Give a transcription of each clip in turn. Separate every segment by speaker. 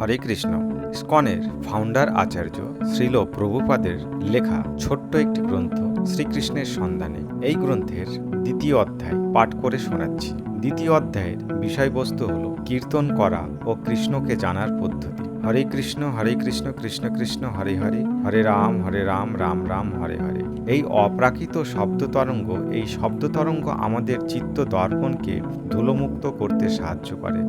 Speaker 1: হরে কৃষ্ণ স্কনের ফাউন্ডার আচার্য শ্রীল প্রভুপাদের লেখা ছোট্ট একটি গ্রন্থ শ্রীকৃষ্ণের সন্ধানে এই গ্রন্থের দ্বিতীয় অধ্যায় পাঠ করে শোনাচ্ছি দ্বিতীয় অধ্যায়ের বিষয়বস্তু হল কীর্তন করা ও কৃষ্ণকে জানার পদ্ধতি হরে কৃষ্ণ হরে কৃষ্ণ কৃষ্ণ কৃষ্ণ হরে হরে হরে রাম হরে রাম রাম রাম হরে হরে এই অপ্রাকৃত শব্দ তরঙ্গ এই শব্দ তরঙ্গ আমাদের চিত্ত দর্পণকে ধুলোমুক্ত করতে সাহায্য করে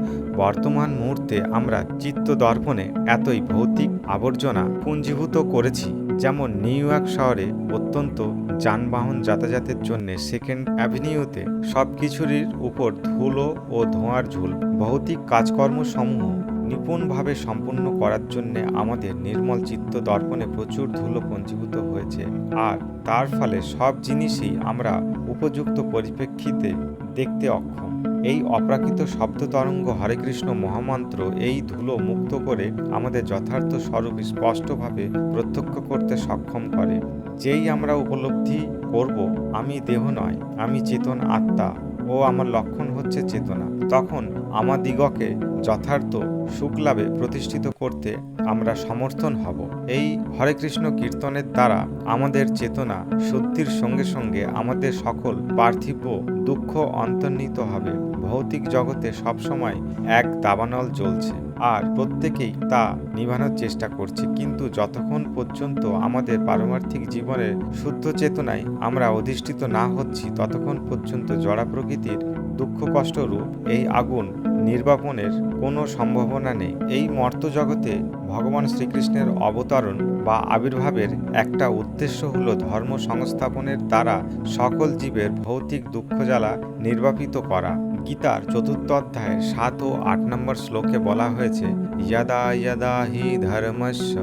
Speaker 1: বর্তমান মুহূর্তে আমরা চিত্ত দর্পণে এতই ভৌতিক আবর্জনা পুঞ্জীভূত করেছি যেমন নিউ ইয়র্ক শহরে অত্যন্ত যানবাহন যাতায়াতের জন্য সেকেন্ড অ্যাভিনিউতে সব কিছুরই উপর ধুলো ও ধোঁয়ার ঝুল ভৌতিক কাজকর্মসমূহ নিপুণভাবে সম্পূর্ণ করার জন্য আমাদের নির্মল চিত্ত দর্পণে প্রচুর ধুলো পঞ্জীভূত হয়েছে আর তার ফলে সব জিনিসই আমরা উপযুক্ত পরিপ্রেক্ষিতে দেখতে অক্ষম এই অপ্রাকৃত শব্দ তরঙ্গ হরে কৃষ্ণ মহামন্ত্র এই ধুলো মুক্ত করে আমাদের যথার্থ স্বরূপ স্পষ্টভাবে প্রত্যক্ষ করতে সক্ষম করে যেই আমরা উপলব্ধি করব আমি দেহ নয় আমি চেতন আত্মা ও আমার লক্ষণ হচ্ছে চেতনা তখন আমাদিগকে যথার্থ সুখলাভে প্রতিষ্ঠিত করতে আমরা সমর্থন হব এই হরে কৃষ্ণ কীর্তনের দ্বারা আমাদের চেতনা সত্যির সঙ্গে সঙ্গে আমাদের সকল পার্থিব দুঃখ অন্তর্নিহিত হবে ভৌতিক জগতে সবসময় এক দাবানল জ্বলছে আর প্রত্যেকেই তা নিভানোর চেষ্টা করছে কিন্তু যতক্ষণ পর্যন্ত আমাদের পারমার্থিক জীবনের শুদ্ধ চেতনায় আমরা অধিষ্ঠিত না হচ্ছি ততক্ষণ পর্যন্ত জড়া প্রকৃতির দুঃখ কষ্টরূপ এই আগুন নির্বাপনের কোনো সম্ভাবনা নেই এই মর্ত জগতে ভগবান শ্রীকৃষ্ণের অবতরণ বা আবির্ভাবের একটা উদ্দেশ্য হল ধর্ম সংস্থাপনের দ্বারা সকল জীবের ভৌতিক দুঃখ জ্বালা নির্বাপিত করা গীতার চতুর্থ অধ্যায়ে সাত ও আট নম্বর শ্লোকে বলা হয়েছে ইয়াদা ইয়াদা হি ধর্মস্য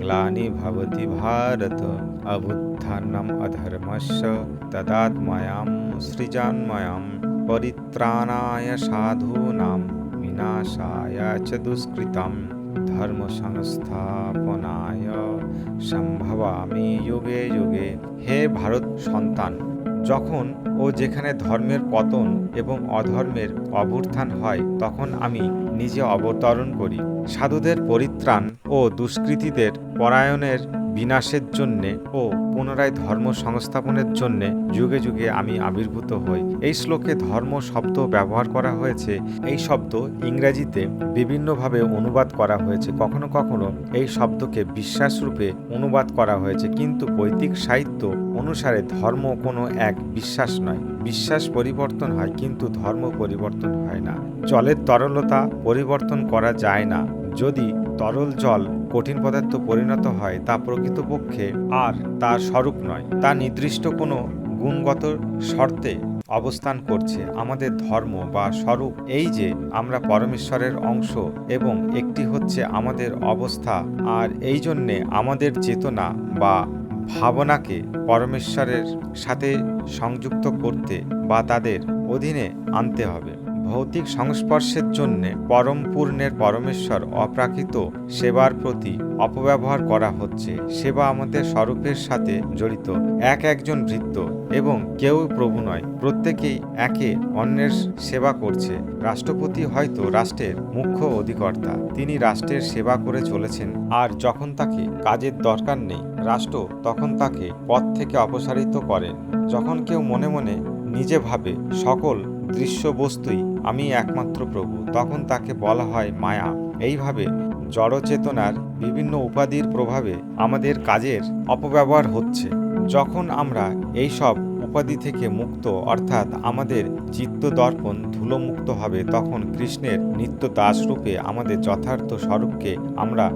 Speaker 1: গ্লানি ভবতি ভারত অভুত্থানম অধর্মস্য তদাত্মায়াম সৃজান্ময়াম পরিত্রাণায় নাম বিনাশায় চ দুষ্কৃতম ধর্ম সংস্থাপনায় সম্ভবামি যুগে যুগে হে ভারত সন্তান যখন ও যেখানে ধর্মের পতন এবং অধর্মের অভ্যুত্থান হয় তখন আমি নিজে অবতরণ করি সাধুদের পরিত্রাণ ও দুষ্কৃতীদের পরায়ণের বিনাশের জন্যে ও পুনরায় ধর্ম সংস্থাপনের জন্যে যুগে যুগে আমি আবির্ভূত হই এই শ্লোকে ধর্ম শব্দ ব্যবহার করা হয়েছে এই শব্দ ইংরাজিতে বিভিন্নভাবে অনুবাদ করা হয়েছে কখনো কখনো এই শব্দকে বিশ্বাসরূপে অনুবাদ করা হয়েছে কিন্তু বৈদিক সাহিত্য অনুসারে ধর্ম কোনো এক বিশ্বাস নয় বিশ্বাস পরিবর্তন হয় কিন্তু ধর্ম পরিবর্তন হয় না জলের তরলতা পরিবর্তন করা যায় না যদি তরল জল কঠিন পদার্থ পরিণত হয় তা প্রকৃতপক্ষে আর তার স্বরূপ নয় তা নির্দিষ্ট কোনো গুণগত শর্তে অবস্থান করছে আমাদের ধর্ম বা স্বরূপ এই যে আমরা পরমেশ্বরের অংশ এবং একটি হচ্ছে আমাদের অবস্থা আর এই জন্যে আমাদের চেতনা বা ভাবনাকে পরমেশ্বরের সাথে সংযুক্ত করতে বা তাদের অধীনে আনতে হবে ভৌতিক সংস্পর্শের জন্যে পরম পূর্ণের পরমেশ্বর অপ্রাকৃত সেবার প্রতি অপব্যবহার করা হচ্ছে সেবা আমাদের স্বরূপের সাথে জড়িত এক একজন ভৃত্য এবং কেউ প্রভু নয় প্রত্যেকেই একে অন্যের সেবা করছে রাষ্ট্রপতি হয়তো রাষ্ট্রের মুখ্য অধিকর্তা তিনি রাষ্ট্রের সেবা করে চলেছেন আর যখন তাকে কাজের দরকার নেই রাষ্ট্র তখন তাকে পথ থেকে অপসারিত করে যখন কেউ মনে মনে নিজে ভাবে সকল দৃশ্য বস্তুই আমি একমাত্র প্রভু তখন তাকে বলা হয় মায়া এইভাবে জড়চেতনার বিভিন্ন উপাধির প্রভাবে আমাদের কাজের অপব্যবহার হচ্ছে যখন আমরা এইসব উপাধি থেকে মুক্ত অর্থাৎ আমাদের চিত্ত দর্পণ ধুলোমুক্ত হবে তখন কৃষ্ণের নিত্য দাস রূপে আমাদের যথার্থ স্বরূপকে আমরা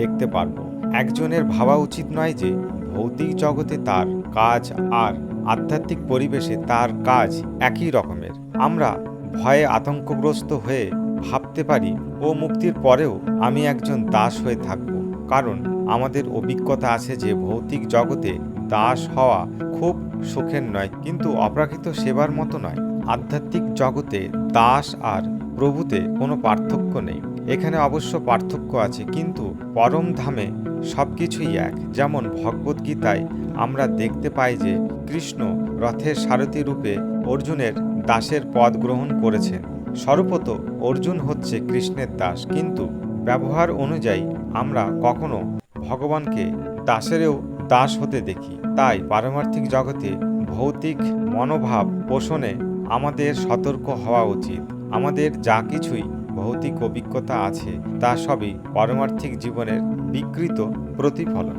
Speaker 1: দেখতে পারব একজনের ভাবা উচিত নয় যে ভৌতিক জগতে তার কাজ আর আধ্যাত্মিক পরিবেশে তার কাজ একই রকমের আমরা ভয়ে আতঙ্কগ্রস্ত হয়ে ভাবতে পারি ও মুক্তির পরেও আমি একজন দাস হয়ে থাকব কারণ আমাদের অভিজ্ঞতা আছে যে ভৌতিক জগতে দাস হওয়া খুব সুখের নয় কিন্তু অপ্রাকৃত সেবার মতো নয় আধ্যাত্মিক জগতে দাস আর প্রভুতে কোনো পার্থক্য নেই এখানে অবশ্য পার্থক্য আছে কিন্তু পরম ধামে সব কিছুই এক যেমন ভগবদ্গীতায় আমরা দেখতে পাই যে কৃষ্ণ রথের সারথি রূপে অর্জুনের দাসের পদ গ্রহণ করেছেন স্বরূপত অর্জুন হচ্ছে কৃষ্ণের দাস কিন্তু ব্যবহার অনুযায়ী আমরা কখনো ভগবানকে দাসেরও দাস হতে দেখি তাই পারমার্থিক জগতে ভৌতিক মনোভাব পোষণে আমাদের সতর্ক হওয়া উচিত আমাদের যা কিছুই ভৌতিক অভিজ্ঞতা আছে তা সবই পারমার্থিক জীবনের বিকৃত প্রতিফলন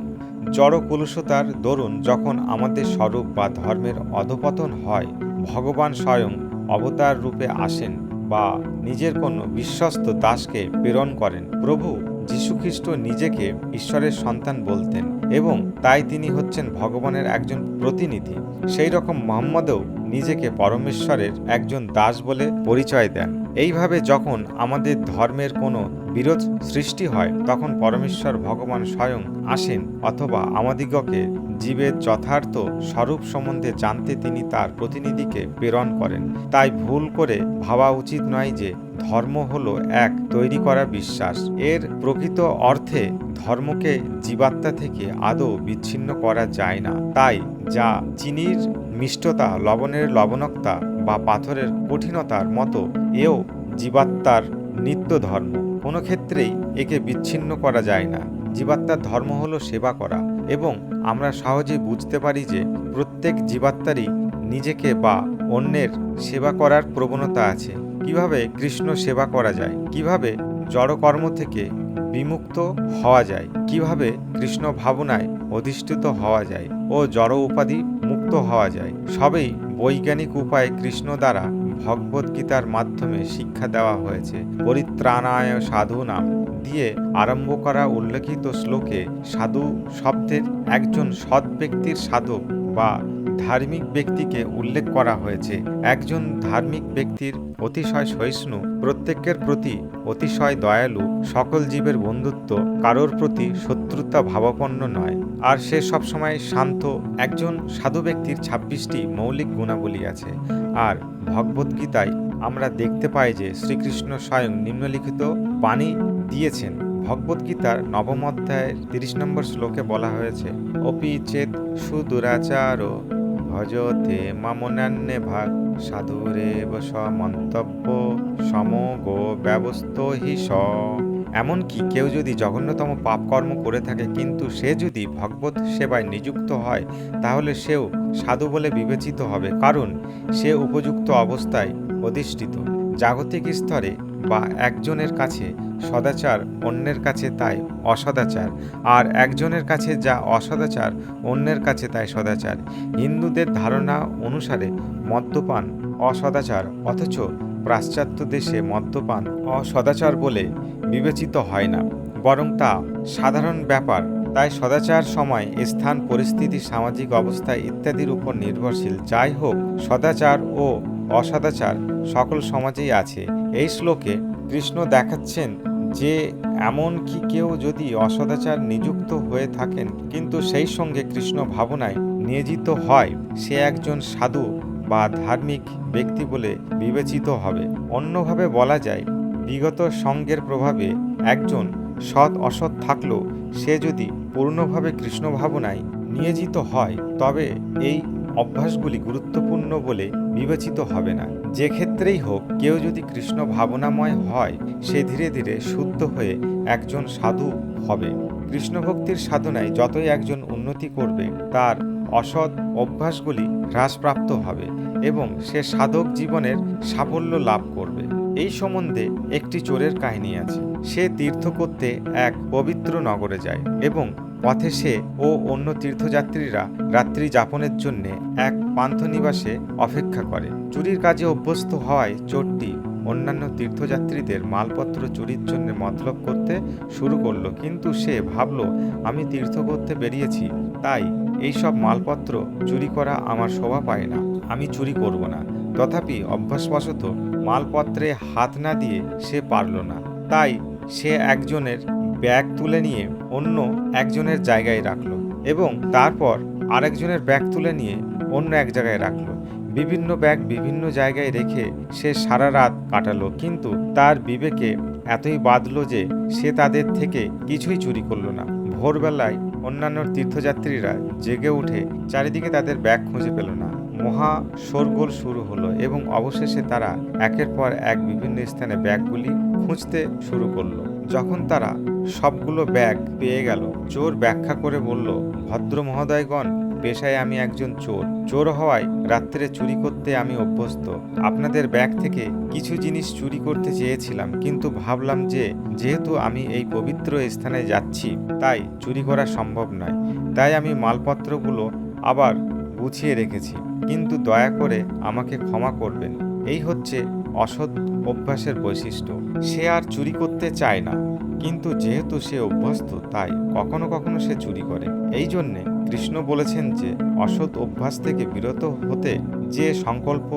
Speaker 1: জড় কলুষতার দরুন যখন আমাদের স্বরূপ বা ধর্মের অধপতন হয় ভগবান স্বয়ং অবতার রূপে আসেন বা নিজের কোনো বিশ্বস্ত দাসকে প্রেরণ করেন প্রভু যীশুখ্রিস্ট নিজেকে ঈশ্বরের সন্তান বলতেন এবং তাই তিনি হচ্ছেন ভগবানের একজন প্রতিনিধি সেই রকম মোহাম্মদও নিজেকে পরমেশ্বরের একজন দাস বলে পরিচয় দেন এইভাবে যখন আমাদের ধর্মের কোনো বিরোধ সৃষ্টি হয় তখন পরমেশ্বর ভগবান স্বয়ং আসেন অথবা আমাদিগকে জীবের যথার্থ স্বরূপ সম্বন্ধে জানতে তিনি তার প্রতিনিধিকে প্রেরণ করেন তাই ভুল করে ভাবা উচিত নয় যে ধর্ম হলো এক তৈরি করা বিশ্বাস এর প্রকৃত অর্থে ধর্মকে জীবাত্মা থেকে আদৌ বিচ্ছিন্ন করা যায় না তাই যা চিনির মিষ্টতা লবণের লবণকতা বা পাথরের কঠিনতার মতো এও জীবাত্মার নিত্য ধর্ম কোনো ক্ষেত্রেই একে বিচ্ছিন্ন করা যায় না জীবাত্মার ধর্ম হল সেবা করা এবং আমরা সহজে বুঝতে পারি যে প্রত্যেক জীবাত্মারই নিজেকে বা অন্যের সেবা করার প্রবণতা আছে কিভাবে কৃষ্ণ সেবা করা যায় কিভাবে জড়কর্ম থেকে বিমুক্ত হওয়া যায় কিভাবে কৃষ্ণ ভাবনায় অধিষ্ঠিত হওয়া যায় ও জড় উপাধি মুক্ত হওয়া যায় সবেই বৈজ্ঞানিক উপায়ে কৃষ্ণ দ্বারা ভগবদ্গীতার মাধ্যমে শিক্ষা দেওয়া হয়েছে পরিত্রাণায় সাধু নাম দিয়ে আরম্ভ করা উল্লেখিত শ্লোকে সাধু শব্দের একজন সৎ ব্যক্তির সাধক বা ধার্মিক ব্যক্তিকে উল্লেখ করা হয়েছে একজন ধার্মিক ব্যক্তির অতিশয় সহিষ্ণু প্রত্যেকের প্রতি অতিশয় দয়ালু সকল জীবের বন্ধুত্ব কারোর প্রতি শত্রুতা ভাবাপন্ন নয় আর সে সবসময় শান্ত একজন সাধু ব্যক্তির ছাব্বিশটি মৌলিক গুণাবলী আছে আর ভগবদ্গীতায় আমরা দেখতে পাই যে শ্রীকৃষ্ণ স্বয়ং নিম্নলিখিত বাণী দিয়েছেন ভগবদ্গীতার নবম অধ্যায়ের তিরিশ নম্বর শ্লোকে বলা হয়েছে অপি চেত সুদুরাচার ভজতে মামনান্যে ভাগ সাধুরে বস মন্তব্য সমগ ব্যবস্থ হি স এমনকি কেউ যদি জঘন্যতম পাপকর্ম করে থাকে কিন্তু সে যদি ভগবত সেবায় নিযুক্ত হয় তাহলে সেও সাধু বলে বিবেচিত হবে কারণ সে উপযুক্ত অবস্থায় অধিষ্ঠিত জাগতিক স্তরে বা একজনের কাছে সদাচার অন্যের কাছে তাই অসদাচার আর একজনের কাছে যা অসদাচার অন্যের কাছে তাই সদাচার হিন্দুদের ধারণা অনুসারে মদ্যপান অসদাচার অথচ পাশ্চাত্য দেশে মদ্যপান অসদাচার বলে বিবেচিত হয় না বরং তা সাধারণ ব্যাপার তাই সদাচার সময় স্থান পরিস্থিতি সামাজিক অবস্থা ইত্যাদির উপর নির্ভরশীল যাই হোক সদাচার ও অসদাচার সকল সমাজেই আছে এই শ্লোকে কৃষ্ণ দেখাচ্ছেন যে এমন কি কেউ যদি অসদাচার নিযুক্ত হয়ে থাকেন কিন্তু সেই সঙ্গে কৃষ্ণ ভাবনায় নিয়োজিত হয় সে একজন সাধু বা ধার্মিক ব্যক্তি বলে বিবেচিত হবে অন্যভাবে বলা যায় বিগত সঙ্গের প্রভাবে একজন সৎ অসৎ থাকলেও সে যদি পূর্ণভাবে কৃষ্ণ ভাবনায় নিয়োজিত হয় তবে এই অভ্যাসগুলি গুরুত্বপূর্ণ বলে বিবেচিত হবে না যে ক্ষেত্রেই হোক কেউ যদি কৃষ্ণ ভাবনাময় হয় সে ধীরে ধীরে শুদ্ধ হয়ে একজন সাধু হবে কৃষ্ণভক্তির সাধনায় যতই একজন উন্নতি করবে তার অসৎ অভ্যাসগুলি হ্রাসপ্রাপ্ত হবে এবং সে সাধক জীবনের সাফল্য লাভ করবে এই সম্বন্ধে একটি চোরের কাহিনী আছে সে তীর্থ করতে এক পবিত্র নগরে যায় এবং পথে সে ও অন্য তীর্থযাত্রীরা রাত্রি যাপনের জন্য এক পান্থনিবাসে অপেক্ষা করে চুরির কাজে অভ্যস্ত হওয়ায় চোরটি অন্যান্য তীর্থযাত্রীদের মালপত্র চুরির জন্য মতলব করতে শুরু করলো কিন্তু সে ভাবল আমি তীর্থ করতে বেরিয়েছি তাই এইসব মালপত্র চুরি করা আমার শোভা পায় না আমি চুরি করব না তথাপি অভ্যাসবশত মালপত্রে হাত না দিয়ে সে পারল না তাই সে একজনের ব্যাগ তুলে নিয়ে অন্য একজনের জায়গায় রাখলো এবং তারপর আরেকজনের ব্যাগ তুলে নিয়ে অন্য এক জায়গায় রাখলো বিভিন্ন ব্যাগ বিভিন্ন জায়গায় রেখে সে সারা রাত কাটালো কিন্তু তার বিবেকে এতই বাঁধল যে সে তাদের থেকে কিছুই চুরি করলো না ভোরবেলায় অন্যান্য তীর্থযাত্রীরা জেগে উঠে চারিদিকে তাদের ব্যাগ খুঁজে পেল না মহা শোরগোল শুরু হলো এবং অবশেষে তারা একের পর এক বিভিন্ন স্থানে ব্যাগগুলি খুঁজতে শুরু করলো যখন তারা সবগুলো ব্যাগ পেয়ে গেল চোর ব্যাখ্যা করে বলল ভদ্র মহোদয়গণ পেশায় আমি একজন চোর চোর হওয়ায় রাত্রে চুরি করতে আমি অভ্যস্ত আপনাদের ব্যাগ থেকে কিছু জিনিস চুরি করতে চেয়েছিলাম কিন্তু ভাবলাম যে যেহেতু আমি এই পবিত্র স্থানে যাচ্ছি তাই চুরি করা সম্ভব নয় তাই আমি মালপত্রগুলো আবার গুছিয়ে রেখেছি কিন্তু দয়া করে আমাকে ক্ষমা করবেন এই হচ্ছে অসৎ অভ্যাসের বৈশিষ্ট্য সে আর চুরি করতে চায় না কিন্তু যেহেতু সে অভ্যস্ত তাই কখনো কখনো সে চুরি করে এই জন্যে কৃষ্ণ বলেছেন যে অসৎ অভ্যাস থেকে বিরত হতে যে সংকল্প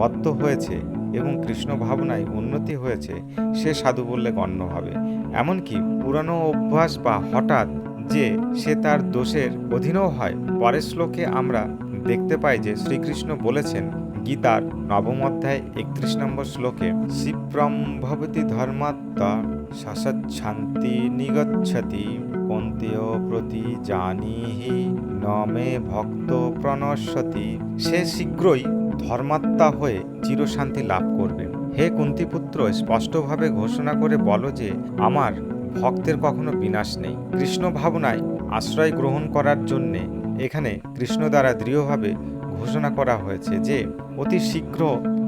Speaker 1: বদ্ধ হয়েছে এবং কৃষ্ণ ভাবনায় উন্নতি হয়েছে সে সাধু বললে গণ্য হবে এমনকি পুরানো অভ্যাস বা হঠাৎ যে সে তার দোষের অধীনও হয় পরের শ্লোকে আমরা দেখতে পাই যে শ্রীকৃষ্ণ বলেছেন গীতার নবম অধ্যায় একত্রিশ নম্বর শ্লোকে শিব্রম্ভবতী ধর্মাত্মা শাসৎ নিগচ্ছতি পন্তেয় প্রতি জানিহি নমে ভক্ত প্রণশ্যতি সে শীঘ্রই ধর্মাত্মা হয়ে চিরশান্তি লাভ করবে হে কুন্তিপুত্র স্পষ্টভাবে ঘোষণা করে বলো যে আমার ভক্তের কখনো বিনাশ নেই কৃষ্ণ ভাবনায় আশ্রয় গ্রহণ করার জন্যে এখানে কৃষ্ণ দ্বারা দৃঢ়ভাবে ঘোষণা করা হয়েছে যে অতি শীঘ্র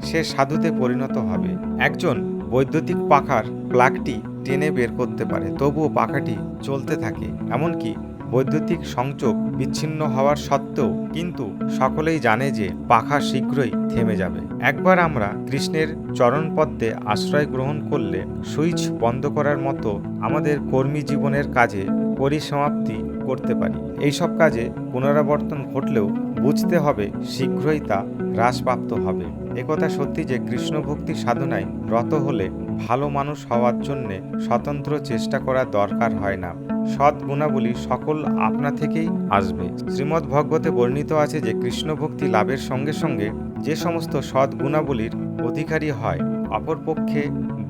Speaker 1: সে সাধুতে পরিণত হবে একজন বৈদ্যুতিক পাখার প্লাগটি টেনে বের করতে পারে তবুও পাখাটি চলতে থাকে এমনকি বৈদ্যুতিক সংযোগ বিচ্ছিন্ন হওয়ার সত্ত্বেও কিন্তু সকলেই জানে যে পাখা শীঘ্রই থেমে যাবে একবার আমরা কৃষ্ণের চরণপদ্মে আশ্রয় গ্রহণ করলে সুইচ বন্ধ করার মতো আমাদের কর্মী জীবনের কাজে পরিসমাপ্তি করতে পারি এই সব কাজে পুনরাবর্তন ঘটলেও বুঝতে হবে শীঘ্রই তা হ্রাসপ্রাপ্ত হবে একথা সত্যি যে কৃষ্ণভক্তি সাধনায় রত হলে ভালো মানুষ হওয়ার জন্যে স্বতন্ত্র চেষ্টা করা দরকার হয় না সৎ গুণাবলী সকল আপনা থেকেই আসবে শ্রীমদ্ ভগবতে বর্ণিত আছে যে কৃষ্ণভক্তি লাভের সঙ্গে সঙ্গে যে সমস্ত সৎ গুণাবলীর অধিকারী হয় অপরপক্ষে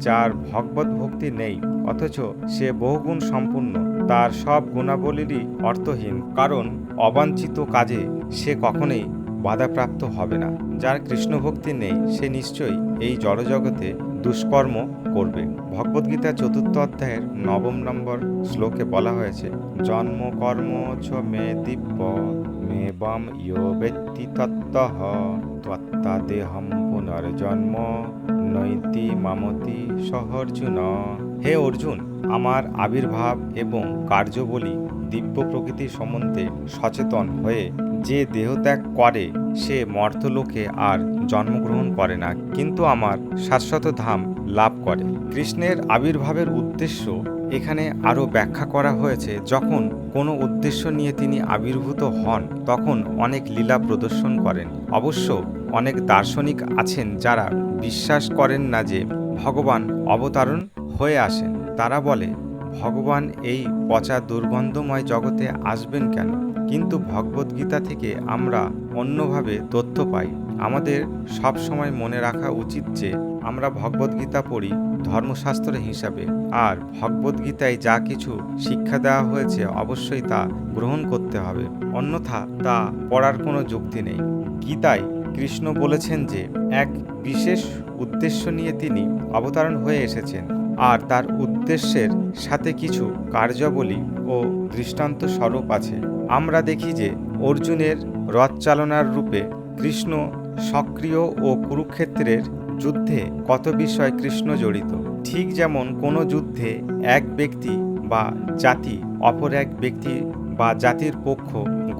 Speaker 1: যার ভগবত ভক্তি নেই অথচ সে বহুগুণ সম্পূর্ণ তার সব গুণাবলীরই অর্থহীন কারণ অবাঞ্ছিত কাজে সে কখনোই বাধাপ্রাপ্ত হবে না যার কৃষ্ণভক্তি নেই সে নিশ্চয়ই এই জড়জগতে দুষ্কর্ম করবে ভগবদ্গীতা চতুর্থ অধ্যায়ের নবম নম্বর শ্লোকে বলা হয়েছে জন্ম কর্ম ছ মে দিব্য মে বাম ইয় ব্যক্তি তত্ত্ব তত্ত্বা দেহম পুনর্জন্ম উন্নয়তি মামতি সহর্জুন হে অর্জুন আমার আবির্ভাব এবং কার্যবলী দিব্য প্রকৃতি সম্বন্ধে সচেতন হয়ে যে দেহত্যাগ করে সে মর্তলোকে আর জন্মগ্রহণ করে না কিন্তু আমার শাশ্বত ধাম লাভ করে কৃষ্ণের আবির্ভাবের উদ্দেশ্য এখানে আরও ব্যাখ্যা করা হয়েছে যখন কোনো উদ্দেশ্য নিয়ে তিনি আবির্ভূত হন তখন অনেক লীলা প্রদর্শন করেন অবশ্য অনেক দার্শনিক আছেন যারা বিশ্বাস করেন না যে ভগবান অবতারণ হয়ে আসেন তারা বলে ভগবান এই পচা দুর্গন্ধময় জগতে আসবেন কেন কিন্তু ভগবদ্গীতা থেকে আমরা অন্যভাবে তথ্য পাই আমাদের সব সময় মনে রাখা উচিত যে আমরা ভগবদ্গীতা পড়ি ধর্মশাস্ত্র হিসাবে আর ভগবদ্গীতায় যা কিছু শিক্ষা দেওয়া হয়েছে অবশ্যই তা গ্রহণ করতে হবে অন্যথা তা পড়ার কোনো যুক্তি নেই গীতায় কৃষ্ণ বলেছেন যে এক বিশেষ উদ্দেশ্য নিয়ে তিনি অবতারণ হয়ে এসেছেন আর তার উদ্দেশ্যের সাথে কিছু কার্যাবলী ও দৃষ্টান্ত স্বরূপ আছে আমরা দেখি যে অর্জুনের রথ চালনার রূপে কৃষ্ণ সক্রিয় ও কুরুক্ষেত্রের যুদ্ধে কত বিষয় কৃষ্ণ জড়িত ঠিক যেমন কোনো যুদ্ধে এক ব্যক্তি বা জাতি অপর এক ব্যক্তি বা জাতির পক্ষ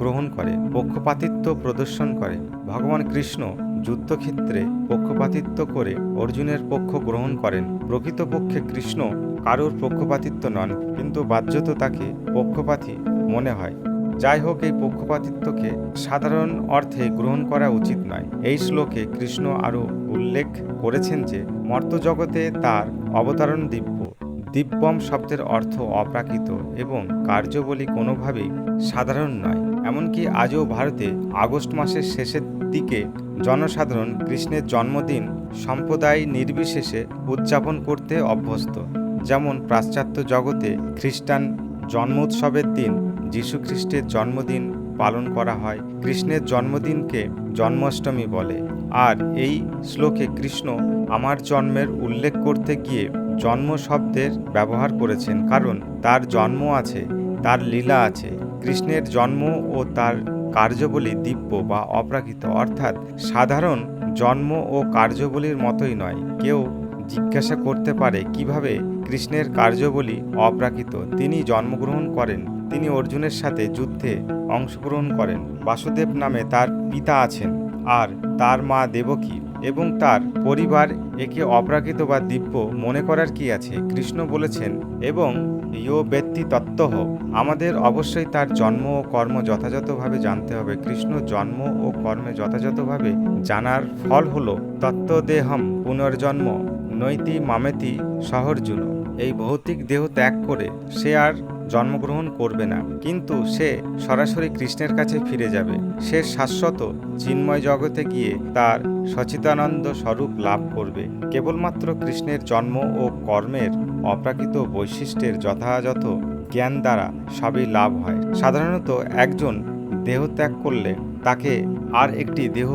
Speaker 1: গ্রহণ করে পক্ষপাতিত্ব প্রদর্শন করে ভগবান কৃষ্ণ যুদ্ধক্ষেত্রে পক্ষপাতিত্ব করে অর্জুনের পক্ষ গ্রহণ করেন প্রকৃতপক্ষে কৃষ্ণ কারোর পক্ষপাতিত্ব নন কিন্তু বাহ্যত তাকে পক্ষপাতী মনে হয় যাই হোক এই পক্ষপাতিত্বকে সাধারণ অর্থে গ্রহণ করা উচিত নয় এই শ্লোকে কৃষ্ণ আরও উল্লেখ করেছেন যে মর্তজগতে তার অবতারণ দিব্য দিব্যম শব্দের অর্থ অপ্রাকৃত এবং কার্যবলী কোনোভাবেই সাধারণ নয় এমনকি আজও ভারতে আগস্ট মাসের শেষের দিকে জনসাধারণ কৃষ্ণের জন্মদিন সম্প্রদায় নির্বিশেষে উদযাপন করতে অভ্যস্ত যেমন পাশ্চাত্য জগতে খ্রিস্টান জন্ম উৎসবের দিন খ্রিস্টের জন্মদিন পালন করা হয় কৃষ্ণের জন্মদিনকে জন্মাষ্টমী বলে আর এই শ্লোকে কৃষ্ণ আমার জন্মের উল্লেখ করতে গিয়ে জন্ম শব্দের ব্যবহার করেছেন কারণ তার জন্ম আছে তার লীলা আছে কৃষ্ণের জন্ম ও তার কার্যবলী দিব্য বা অপ্রাকৃত অর্থাৎ সাধারণ জন্ম ও কার্যবলীর মতোই নয় কেউ জিজ্ঞাসা করতে পারে কিভাবে কৃষ্ণের কার্যবলী অপ্রাকৃত তিনি জন্মগ্রহণ করেন তিনি অর্জুনের সাথে যুদ্ধে অংশগ্রহণ করেন বাসুদেব নামে তার পিতা আছেন আর তার মা দেবকী এবং তার পরিবার একে অপ্রাকৃত বা দিব্য মনে করার কি আছে কৃষ্ণ বলেছেন এবং ইয় ব্যক্তি তত্ত্ব আমাদের অবশ্যই তার জন্ম ও কর্ম যথাযথভাবে জানতে হবে কৃষ্ণ জন্ম ও কর্মে যথাযথভাবে জানার ফল হল তত্ত্বদেহম পুনর্জন্ম নৈতি মামেতি শহরজুনো এই ভৌতিক দেহ ত্যাগ করে সে আর জন্মগ্রহণ করবে না কিন্তু সে সরাসরি কৃষ্ণের কাছে ফিরে যাবে সে শাশ্বত চিন্ময় জগতে গিয়ে তার সচিতানন্দ স্বরূপ লাভ করবে কেবলমাত্র কৃষ্ণের জন্ম ও কর্মের অপ্রাকৃত বৈশিষ্ট্যের যথাযথ জ্ঞান দ্বারা সবই লাভ হয় সাধারণত একজন দেহ ত্যাগ করলে তাকে আর একটি দেহ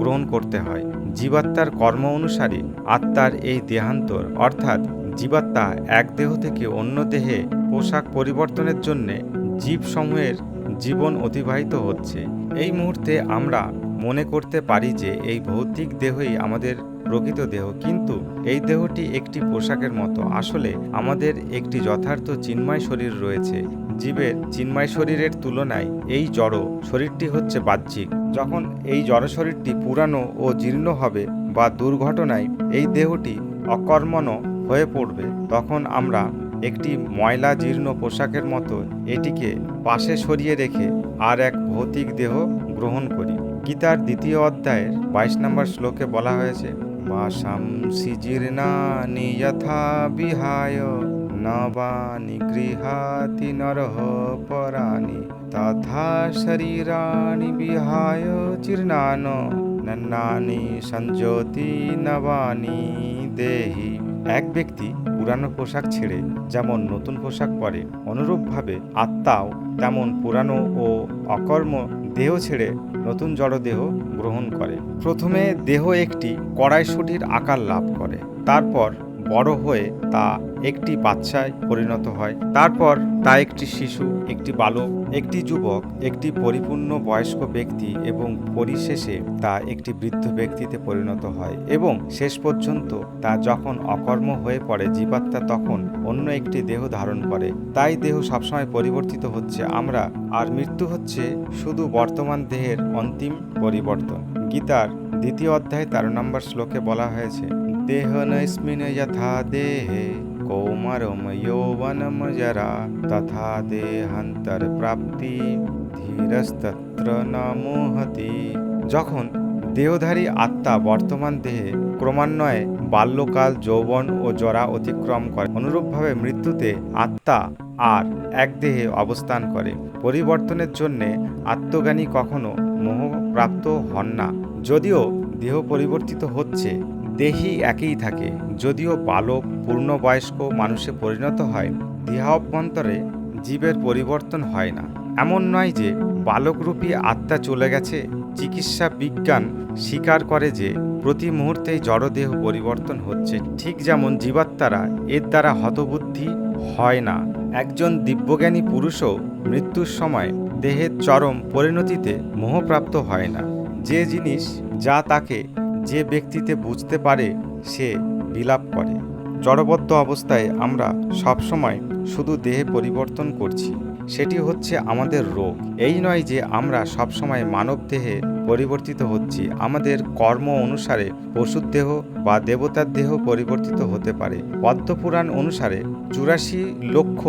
Speaker 1: গ্রহণ করতে হয় জীবাত্মার কর্ম অনুসারে আত্মার এই দেহান্তর অর্থাৎ জীবাত্মা এক দেহ থেকে অন্য দেহে পোশাক পরিবর্তনের জন্যে জীবসমূহের জীবন অতিবাহিত হচ্ছে এই মুহূর্তে আমরা মনে করতে পারি যে এই ভৌতিক দেহই আমাদের প্রকৃত দেহ কিন্তু এই দেহটি একটি পোশাকের মতো আসলে আমাদের একটি যথার্থ চিন্ময় শরীর রয়েছে জীবের চিন্ময় শরীরের তুলনায় এই জড় শরীরটি হচ্ছে বাহ্যিক যখন এই জড় শরীরটি পুরানো ও জীর্ণ হবে বা দুর্ঘটনায় এই দেহটি অকর্মণ হয়ে পড়বে তখন আমরা একটি ময়লা জীর্ণ পোশাকের মতো এটিকে পাশে সরিয়ে রেখে আর এক ভৌতিক দেহ গ্রহণ করি গীতার দ্বিতীয় অধ্যায়ের বাইশ নম্বর শ্লোকে বলা হয়েছে যথা বিহায় নবানি গৃহাতি তথা বিহায় নবানি দেহী এক ব্যক্তি পুরানো পোশাক ছেড়ে যেমন নতুন পোশাক পরে অনুরূপভাবে আত্মাও তেমন পুরানো ও অকর্ম দেহ ছেড়ে নতুন জড়দেহ গ্রহণ করে প্রথমে দেহ একটি কড়াইশুটির আকার লাভ করে তারপর বড় হয়ে তা একটি বাচ্চায় পরিণত হয় তারপর তা একটি শিশু একটি বালক একটি যুবক একটি পরিপূর্ণ বয়স্ক ব্যক্তি এবং পরিশেষে তা একটি বৃদ্ধ ব্যক্তিতে পরিণত হয় এবং শেষ পর্যন্ত তা যখন অকর্ম হয়ে পড়ে জীবাত্মা তখন অন্য একটি দেহ ধারণ করে তাই দেহ সবসময় পরিবর্তিত হচ্ছে আমরা আর মৃত্যু হচ্ছে শুধু বর্তমান দেহের অন্তিম পরিবর্তন গীতার দ্বিতীয় অধ্যায় তেরো নম্বর শ্লোকে বলা হয়েছে देहनस्मिन् यथा देहे कौमरं यौवनं जरा तथा देहान्तरप्राप्ति ধীরস্তত্র নমোহতি যখন দেহধারী আত্মা বর্তমান দেহে ক্রমান্বয়ে বাল্যকাল যৌবন ও জরা অতিক্রম করে অনুরূপভাবে মৃত্যুতে আত্মা আর এক দেহে অবস্থান করে পরিবর্তনের জন্যে আত্মজ্ঞানী কখনো মোহপ্রাপ্ত হন না যদিও দেহ পরিবর্তিত হচ্ছে দেহি একই থাকে যদিও বালক পূর্ণবয়স্ক মানুষে পরিণত হয় দেহাভ্যন্তরে জীবের পরিবর্তন হয় না এমন নয় যে বালকরূপী আত্মা চলে গেছে চিকিৎসা বিজ্ঞান স্বীকার করে যে প্রতি মুহূর্তেই জড়দেহ পরিবর্তন হচ্ছে ঠিক যেমন জীবাত্মারা এর দ্বারা হতবুদ্ধি হয় না একজন দিব্যজ্ঞানী পুরুষও মৃত্যুর সময় দেহের চরম পরিণতিতে মোহপ্রাপ্ত হয় না যে জিনিস যা তাকে যে ব্যক্তিতে বুঝতে পারে সে বিলাপ করে জড়বদ্ধ অবস্থায় আমরা সবসময় শুধু দেহে পরিবর্তন করছি সেটি হচ্ছে আমাদের রোগ এই নয় যে আমরা সবসময় মানব দেহে পরিবর্তিত হচ্ছি আমাদের কর্ম অনুসারে পশুর দেহ বা দেবতার দেহ পরিবর্তিত হতে পারে পদ্মপুরাণ অনুসারে চুরাশি লক্ষ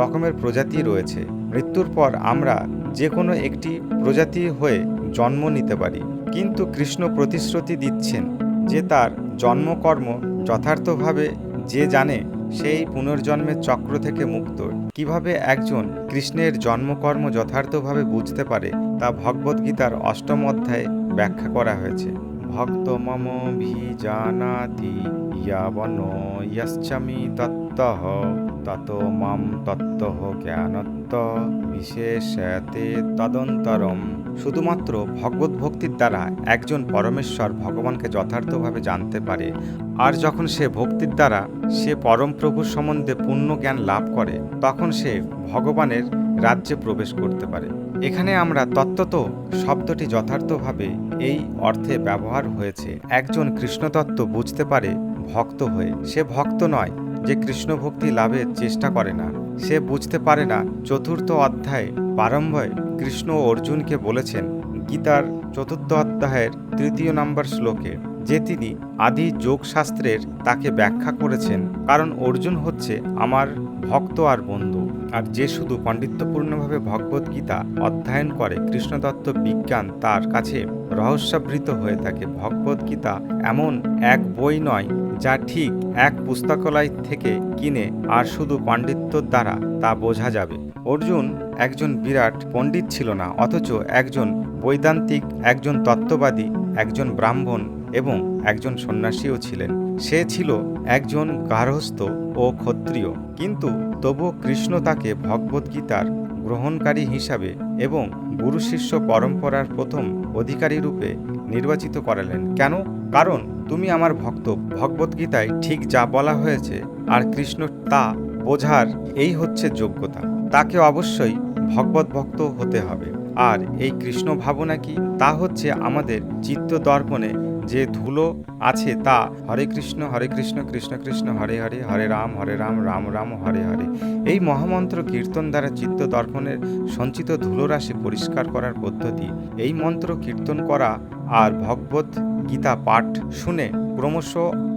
Speaker 1: রকমের প্রজাতি রয়েছে মৃত্যুর পর আমরা যে কোনো একটি প্রজাতি হয়ে জন্ম নিতে পারি কিন্তু কৃষ্ণ প্রতিশ্রুতি দিচ্ছেন যে তার জন্মকর্ম যথার্থভাবে যে জানে সেই পুনর্জন্মের চক্র থেকে মুক্ত কিভাবে একজন কৃষ্ণের জন্মকর্ম যথার্থভাবে বুঝতে পারে তা ভগবদ্গীতার অষ্টম অধ্যায়ে ব্যাখ্যা করা হয়েছে ভক্ত মম ভিজানাতি ইয়াবন ইয়াশ্চামি তত্ত্বহ তত মম তত্ত্বহ জ্ঞানত্ব বিশেষ তদন্তরম শুধুমাত্র ভগবত ভক্তির দ্বারা একজন পরমেশ্বর ভগবানকে যথার্থভাবে জানতে পারে আর যখন সে ভক্তির দ্বারা সে পরম প্রভুর সম্বন্ধে পূর্ণ জ্ঞান লাভ করে তখন সে ভগবানের রাজ্যে প্রবেশ করতে পারে এখানে আমরা তত্ত্বত শব্দটি যথার্থভাবে এই অর্থে ব্যবহার হয়েছে একজন কৃষ্ণতত্ত্ব বুঝতে পারে ভক্ত হয়ে সে ভক্ত নয় যে কৃষ্ণ ভক্তি লাভের চেষ্টা করে না সে বুঝতে পারে না চতুর্থ অধ্যায় প্রারম্ভে কৃষ্ণ অর্জুনকে বলেছেন গীতার চতুর্থ অধ্যায়ের তৃতীয় নম্বর শ্লোকে যে তিনি আদি যোগশাস্ত্রের তাকে ব্যাখ্যা করেছেন কারণ অর্জুন হচ্ছে আমার ভক্ত আর বন্ধু আর যে শুধু পাণ্ডিত্যপূর্ণভাবে ভগবত গীতা অধ্যয়ন করে কৃষ্ণদত্ত বিজ্ঞান তার কাছে রহস্যাবৃত হয়ে থাকে ভগবত গীতা এমন এক বই নয় যা ঠিক এক পুস্তকালয় থেকে কিনে আর শুধু পাণ্ডিত্যর দ্বারা তা বোঝা যাবে অর্জুন একজন বিরাট পণ্ডিত ছিল না অথচ একজন বৈদান্তিক একজন তত্ত্ববাদী একজন ব্রাহ্মণ এবং একজন সন্ন্যাসীও ছিলেন সে ছিল একজন গার্হস্থ ও ক্ষত্রিয় কিন্তু তবুও কৃষ্ণ তাকে ভগবদ্গীতার গ্রহণকারী হিসাবে এবং গুরু শিষ্য পরম্পরার প্রথম অধিকারী রূপে নির্বাচিত করালেন কেন কারণ তুমি আমার ভক্ত ভগবদ্গীতায় ঠিক যা বলা হয়েছে আর কৃষ্ণ তা বোঝার এই হচ্ছে যোগ্যতা তাকে অবশ্যই ভগবত ভক্ত হতে হবে আর এই কৃষ্ণ ভাবনা কি তা হচ্ছে আমাদের চিত্ত দর্পণে যে ধুলো আছে তা হরে কৃষ্ণ হরে কৃষ্ণ কৃষ্ণ কৃষ্ণ হরে হরে হরে রাম হরে রাম রাম রাম হরে হরে এই মহামন্ত্র কীর্তন দ্বারা চিত্ত দর্পণের সঞ্চিত ধুলোরাশি পরিষ্কার করার পদ্ধতি এই মন্ত্র কীর্তন করা আর ভগবত গীতা পাঠ শুনে ক্রমশ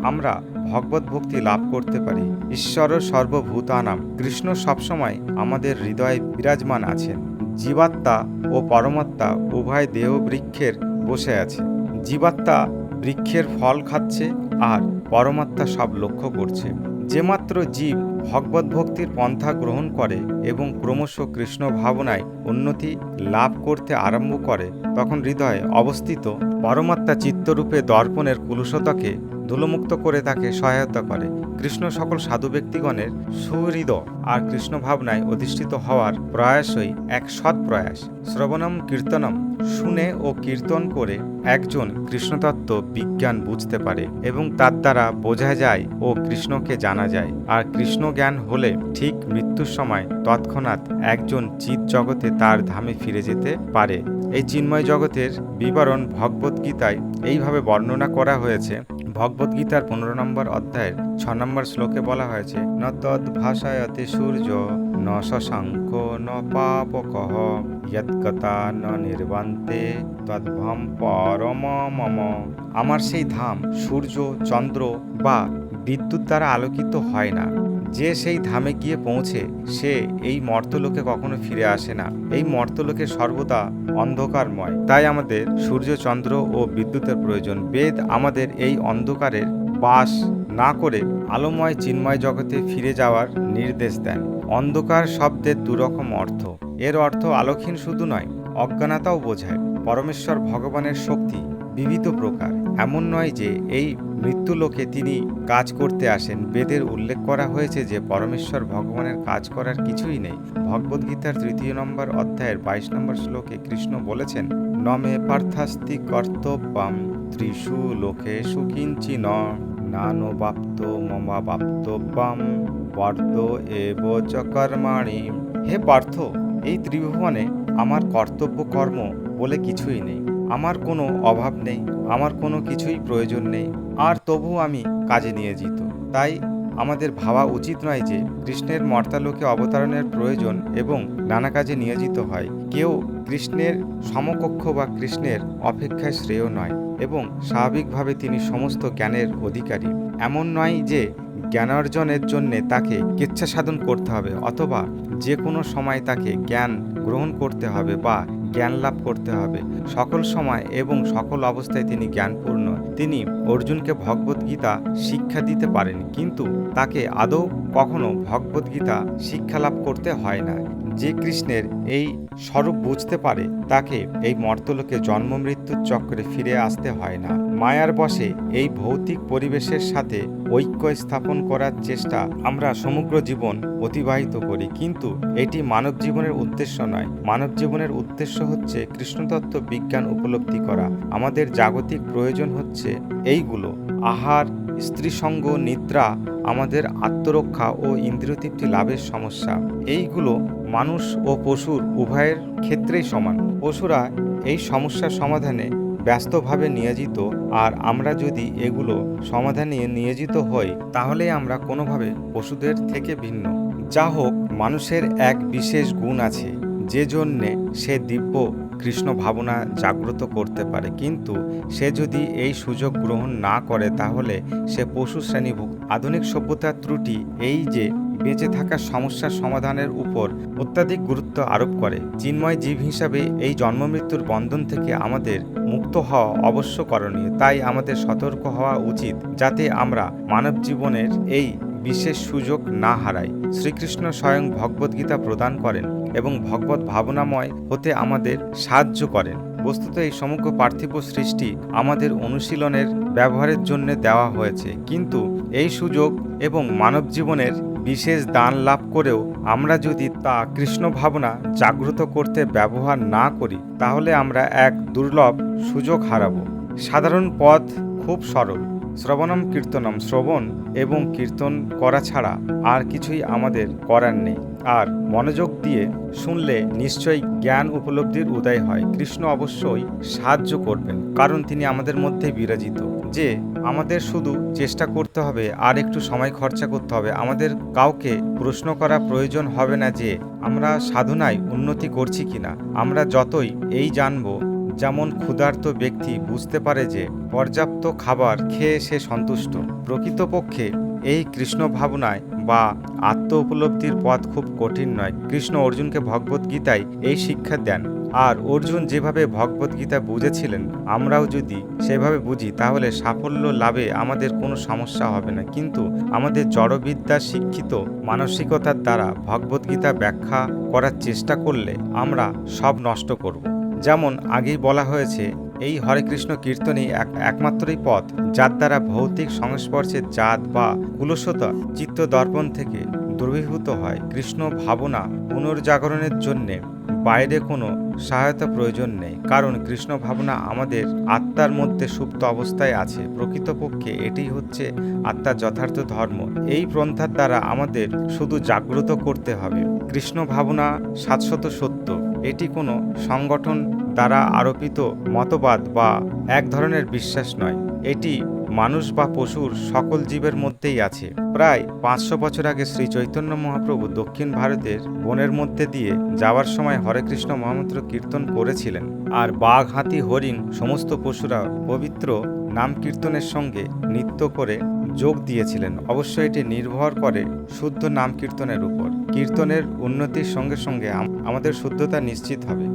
Speaker 1: আমরা ভগবত ভক্তি লাভ করতে পারি ঈশ্বর সর্বভূতানাম কৃষ্ণ সবসময় আমাদের হৃদয়ে বিরাজমান আছেন জীবাত্মা ও পরমাত্মা উভয় দেহ বৃক্ষের বসে আছে জীবাত্মা বৃক্ষের ফল খাচ্ছে আর পরমাত্মা সব লক্ষ্য করছে যেমাত্র জীব ভগবত ভক্তির পন্থা গ্রহণ করে এবং ক্রমশ কৃষ্ণ ভাবনায় উন্নতি লাভ করতে আরম্ভ করে তখন হৃদয়ে অবস্থিত পরমাত্মা চিত্তরূপে দর্পণের কুলুষতাকে ধুলোমুক্ত করে তাকে সহায়তা করে কৃষ্ণ সকল সাধু ব্যক্তিগণের সুহৃদ আর কৃষ্ণ ভাবনায় অধিষ্ঠিত হওয়ার প্রয়াসই এক সৎ প্রয়াস শ্রবণম কীর্তনম শুনে ও কীর্তন করে একজন কৃষ্ণতত্ত্ব বিজ্ঞান বুঝতে পারে এবং তার দ্বারা বোঝা যায় ও কৃষ্ণকে জানা যায় আর কৃষ্ণ জ্ঞান হলে ঠিক মৃত্যুর সময় তৎক্ষণাৎ একজন চিৎ জগতে তার ধামে ফিরে যেতে পারে এই চিন্ময় জগতের বিবরণ ভগবদ্গীতায় এইভাবে বর্ণনা করা হয়েছে ভগবদ্গীতার পনেরো নম্বর অধ্যায়ের ছ নম্বর শ্লোকে বলা হয়েছে ন তদ ভাষায়তে সূর্য ন শশাঙ্ক ন পাপকহ ইয়ৎকতা ন নির্বান্তে তদ্ভম পরম মম আমার সেই ধাম সূর্য চন্দ্র বা বিদ্যুৎ দ্বারা আলোকিত হয় না যে সেই ধামে গিয়ে পৌঁছে সে এই মর্তলোকে কখনো ফিরে আসে না এই মর্তলোকে সর্বদা অন্ধকারময় তাই আমাদের সূর্য চন্দ্র ও বিদ্যুতের প্রয়োজন বেদ আমাদের এই অন্ধকারের বাস না করে আলোময় চিন্ময় জগতে ফিরে যাওয়ার নির্দেশ দেন অন্ধকার শব্দের দুরকম অর্থ এর অর্থ আলোকহীন শুধু নয় অজ্ঞানতাও বোঝায় পরমেশ্বর ভগবানের শক্তি বিবিধ প্রকার এমন নয় যে এই মৃত্যুলোকে তিনি কাজ করতে আসেন বেদের উল্লেখ করা হয়েছে যে পরমেশ্বর ভগবানের কাজ করার কিছুই নেই ভগবদ্গীতার তৃতীয় নম্বর অধ্যায়ের বাইশ নম্বর শ্লোকে কৃষ্ণ বলেছেন নমে পার্থাস্তি কর্তব্যম ত্রিশু লোকে সুকিঞ্চি ন নানবাপ্ত মমাবাপ্তব্যম পার্থ এব চকর্মাণি হে পার্থ এই ত্রিভুবনে আমার কর্তব্য কর্ম বলে কিছুই নেই আমার কোনো অভাব নেই আমার কোনো কিছুই প্রয়োজন নেই আর তবু আমি কাজে নিয়ে যেত তাই আমাদের ভাবা উচিত নয় যে কৃষ্ণের মর্তালোকে অবতারণের প্রয়োজন এবং নানা কাজে নিয়োজিত হয় কেউ কৃষ্ণের সমকক্ষ বা কৃষ্ণের অপেক্ষায় শ্রেয় নয় এবং স্বাভাবিকভাবে তিনি সমস্ত জ্ঞানের অধিকারী এমন নয় যে জ্ঞানার্জনের জন্য তাকে কেচ্ছা সাধন করতে হবে অথবা যে কোনো সময় তাকে জ্ঞান গ্রহণ করতে হবে বা জ্ঞান লাভ করতে হবে সকল সময় এবং সকল অবস্থায় তিনি জ্ঞানপূর্ণ তিনি অর্জুনকে ভগবত গীতা শিক্ষা দিতে পারেন কিন্তু তাকে আদৌ কখনো ভগবত গীতা শিক্ষা লাভ করতে হয় না যে কৃষ্ণের এই স্বরূপ বুঝতে পারে তাকে এই মর্তলোকে জন্ম মৃত্যুর চক্রে ফিরে আসতে হয় না মায়ার বসে এই ভৌতিক পরিবেশের সাথে ঐক্য স্থাপন করার চেষ্টা আমরা সমগ্র জীবন অতিবাহিত করি কিন্তু এটি মানব জীবনের উদ্দেশ্য নয় মানব জীবনের উদ্দেশ্য হচ্ছে কৃষ্ণতত্ত্ব বিজ্ঞান উপলব্ধি করা আমাদের জাগতিক প্রয়োজন হচ্ছে এইগুলো আহার স্ত্রী সঙ্গ নিদ্রা আমাদের আত্মরক্ষা ও ইন্দ্রিয়তৃপ্তি লাভের সমস্যা এইগুলো মানুষ ও পশুর উভয়ের ক্ষেত্রেই সমান পশুরা এই সমস্যার সমাধানে ব্যস্তভাবে নিয়োজিত আর আমরা যদি এগুলো সমাধানে নিয়োজিত হই তাহলে আমরা কোনোভাবে পশুদের থেকে ভিন্ন যা হোক মানুষের এক বিশেষ গুণ আছে যে জন্যে সে দিব্য কৃষ্ণ ভাবনা জাগ্রত করতে পারে কিন্তু সে যদি এই সুযোগ গ্রহণ না করে তাহলে সে পশু শ্রেণীভুক্ত আধুনিক সভ্যতার ত্রুটি এই যে বেঁচে থাকা সমস্যার সমাধানের উপর অত্যাধিক গুরুত্ব আরোপ করে চিন্ময় জীব হিসাবে এই জন্মমৃত্যুর বন্ধন থেকে আমাদের মুক্ত হওয়া অবশ্য করণীয় তাই আমাদের সতর্ক হওয়া উচিত যাতে আমরা মানব জীবনের এই বিশেষ সুযোগ না হারাই শ্রীকৃষ্ণ স্বয়ং ভগবদ্গীতা প্রদান করেন এবং ভগবত ভাবনাময় হতে আমাদের সাহায্য করেন বস্তুত এই সমগ্র পার্থিব সৃষ্টি আমাদের অনুশীলনের ব্যবহারের জন্য দেওয়া হয়েছে কিন্তু এই সুযোগ এবং মানব জীবনের বিশেষ দান লাভ করেও আমরা যদি তা কৃষ্ণ ভাবনা জাগ্রত করতে ব্যবহার না করি তাহলে আমরা এক দুর্লভ সুযোগ হারাব সাধারণ পথ খুব সরল শ্রবণম কীর্তনম শ্রবণ এবং কীর্তন করা ছাড়া আর কিছুই আমাদের করার নেই আর মনোযোগ দিয়ে শুনলে নিশ্চয়ই জ্ঞান উপলব্ধির উদয় হয় কৃষ্ণ অবশ্যই সাহায্য করবেন কারণ তিনি আমাদের মধ্যে বিরাজিত যে আমাদের শুধু চেষ্টা করতে হবে আর একটু সময় খরচা করতে হবে আমাদের কাউকে প্রশ্ন করা প্রয়োজন হবে না যে আমরা সাধনায় উন্নতি করছি কিনা আমরা যতই এই জানবো যেমন ক্ষুধার্ত ব্যক্তি বুঝতে পারে যে পর্যাপ্ত খাবার খেয়ে সে সন্তুষ্ট প্রকৃতপক্ষে এই কৃষ্ণ ভাবনায় বা আত্ম উপলব্ধির পথ খুব কঠিন নয় কৃষ্ণ অর্জুনকে ভগবদ্গীতায় এই শিক্ষা দেন আর অর্জুন যেভাবে ভগবদ্গীতা বুঝেছিলেন আমরাও যদি সেভাবে বুঝি তাহলে সাফল্য লাভে আমাদের কোনো সমস্যা হবে না কিন্তু আমাদের জড়বিদ্যা শিক্ষিত মানসিকতার দ্বারা ভগবদ্গীতা ব্যাখ্যা করার চেষ্টা করলে আমরা সব নষ্ট করব যেমন আগেই বলা হয়েছে এই হরে কৃষ্ণ কীর্তনই এক একমাত্রই পথ যার দ্বারা ভৌতিক সংস্পর্শে জাত বা কুলসতা চিত্ত দর্পণ থেকে দ্রবীভূত হয় কৃষ্ণ ভাবনা পুনর্জাগরণের জন্যে বাইরে কোনো সহায়তা প্রয়োজন নেই কারণ কৃষ্ণ ভাবনা আমাদের আত্মার মধ্যে সুপ্ত অবস্থায় আছে প্রকৃতপক্ষে এটি হচ্ছে আত্মার যথার্থ ধর্ম এই প্রন্থার দ্বারা আমাদের শুধু জাগ্রত করতে হবে কৃষ্ণ ভাবনা সাতশত সত্য এটি কোনো সংগঠন দ্বারা আরোপিত মতবাদ বা এক ধরনের বিশ্বাস নয় এটি মানুষ বা পশুর সকল জীবের মধ্যেই আছে প্রায় পাঁচশো বছর আগে শ্রী চৈতন্য মহাপ্রভু দক্ষিণ ভারতের বনের মধ্যে দিয়ে যাওয়ার সময় হরেকৃষ্ণ মহামন্ত্র কীর্তন করেছিলেন আর বাঘ হাতি হরিণ সমস্ত পশুরা পবিত্র নাম কীর্তনের সঙ্গে নৃত্য করে যোগ দিয়েছিলেন অবশ্য এটি নির্ভর করে শুদ্ধ নাম কীর্তনের উপর কীর্তনের উন্নতির সঙ্গে সঙ্গে আমাদের শুদ্ধতা নিশ্চিত হবে